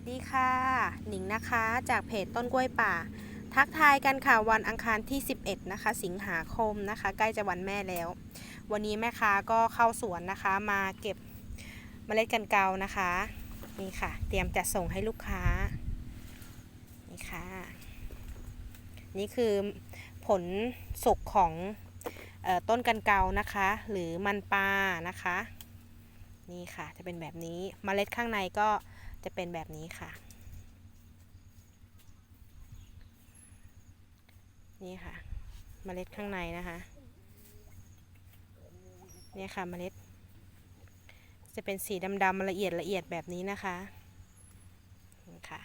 วัสดีค่ะ หนิงนะคะ จากเพจต้นกล้วยป่า ทักทายกันค่ะวันอังคารที่ 11 นะคะ สิงหาคมนะคะ ใกล้จะวันแม่แล้ว วันนี้แม่ค้าก็เข้าสวนนะคะ มาเก็บเมล็ดกันเกานะคะ นี่ค่ะ เตรียมจะส่งให้ลูกค้า นี่ค่ะ นี่คือผลสุกของออต้นกันเกานะคะ หรือมันปลานะคะ นี่ค่ะจะเป็นแบบนี้เมล็ดข้างในก็ จะเป็นแบบนี้ค่ะ นี่ค่ะเมล็ดข้างในนะคะ เนี่ยค่ะเมล็ด จะเป็นสีดำๆละเอียดละเอียดแบบนี้นะคะนี่ค่ะ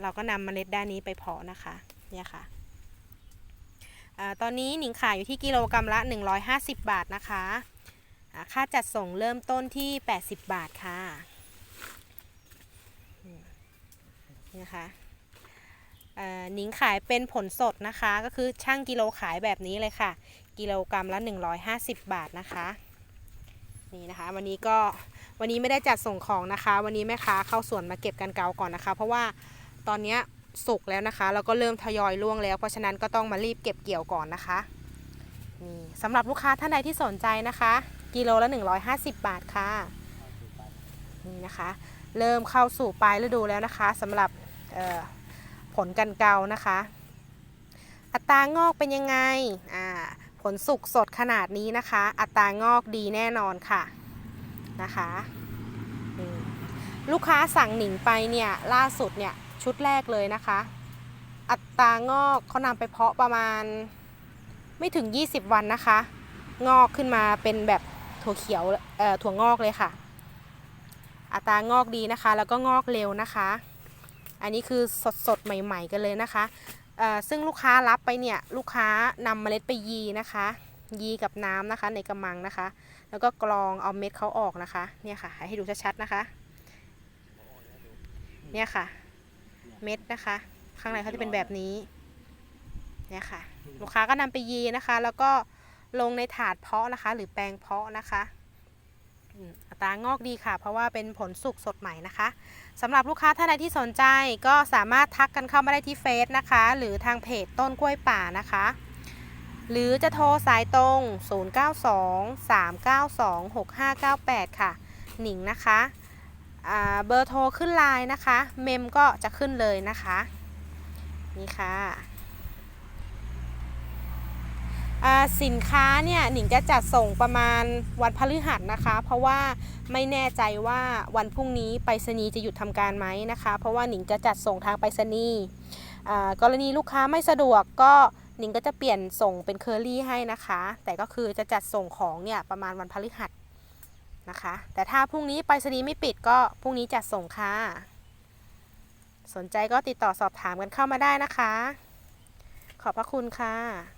เราก็นำเมล็ดด้านนี้ไปเพาะนะคะ เนี่ยค่ะตอนนี้หนิงขายอยู่ที่กิโลกรรัมละ 150 บาทนะคะ ค่าจัดส่งเริ่มต้นที่ 80 บาทค่ะ นะคะหนิงขายเป็นผลสดนะคะ ก็คือช่างกิโลขายแบบนี้เลยค่ะ กิโลกรรัมละ 150 บาทนะคะนี่นะคะวันนี้ก็วันนี้ไม่ได้จัดส่งของนะคะ วันนี้แม่ค้าเข้าสวนมาเก็บกันเกาก่อนนะคะ เพราะว่าตอนนี้สุกแล้วนะคะแล้วก็เริ่มทยอยร่วงแล้ว เพราะฉะนั้นก็ต้องมารีบเก็บเกี่ยวก่อนนะคะนี่สำหรับลูกค้าท่านใดที่สนใจนะคะ กิโลละ 150 บาทค่ะนี่นะคะ เริ่มเข้าสู่ปลายฤดูแล้วนะคะสำหรับ ผลกันเกานะคะ อัตรางอกเป็นยังไงผลสุกสดขนาดนี้นะคะ อัตรางอกดีแน่นอนค่ะนะคะลูกค้าสั่งหนิงไปเนี่ยล่าสุดเนี่ยชุดแรกเลยนะคะ อัตรางอกเขานำไปเพาะประมาณไม่ถึง 20 วันนะคะ งอกขึ้นมาเป็นแบบถั่วเขียวถั่วงอกเลยค่ะ อัตรางอกดีนะคะ แล้วก็งอกเร็วนะคะ อันนี้คือสดสดใหม่ ๆ กันเลยนะคะซึ่งลูกค้ารับไปเนี่ยลูกค้านำเมล็ดไปยีนะคะ ยีกับน้ำนะคะในกระมังนะคะ แล้วก็กรองเอาเม็ดเขาออกนะคะเนี่ยค่ะ ให้ดูชัดๆนะคะ เนี่ยค่ะ เม็ดนะคะ ข้างในเขาจะเป็นแบบนี้เนี่ยค่ะ ลูกค้าก็นำไปยีนะคะ แล้วก็ลงในถาดเพาะนะคะ หรือแปลงเพาะนะคะ อัตรางอกดีค่ะ เพราะว่าเป็นผลสุกสดใหม่นะคะสำหรับลูกค้าท่านใดที่สนใจก็สามารถทักกันเข้ามาได้ที่เฟซนะคะ หรือทางเพจต้นกล้วยป่านะคะ หรือจะโทรสายตรง 092-392-6598 ค่ะ หนิงนะคะเบอร์โทรขึ้นไลน์นะคะ เมมก็จะขึ้นเลยนะคะ นี่ค่ะ สินค้าเนี่ยหนิงจะจัดส่งประมาณวันพฤหัสนะคะ เพราะว่าไม่แน่ใจว่าวันพรุ่งนี้ไปรษณีย์จะหยุดทำการไหมนะคะ เพราะว่าหนิงจะจัดส่งทางไปรษณีย์กรณีลูกค้าไม่สะดวกก็หนิงก็จะเปลี่ยนส่งเป็นเคอรี่ให้นะคะ แต่ก็คือจะจัดส่งของเนี่ยประมาณวันพฤหัสนะคะ แต่ถ้าพรุ่งนี้ไปรษณีย์ไม่ปิดก็พรุ่งนี้จัดส่งค่ะ สนใจก็ติดต่อสอบถามกันเข้ามาได้นะคะ ขอบพระคุณค่ะ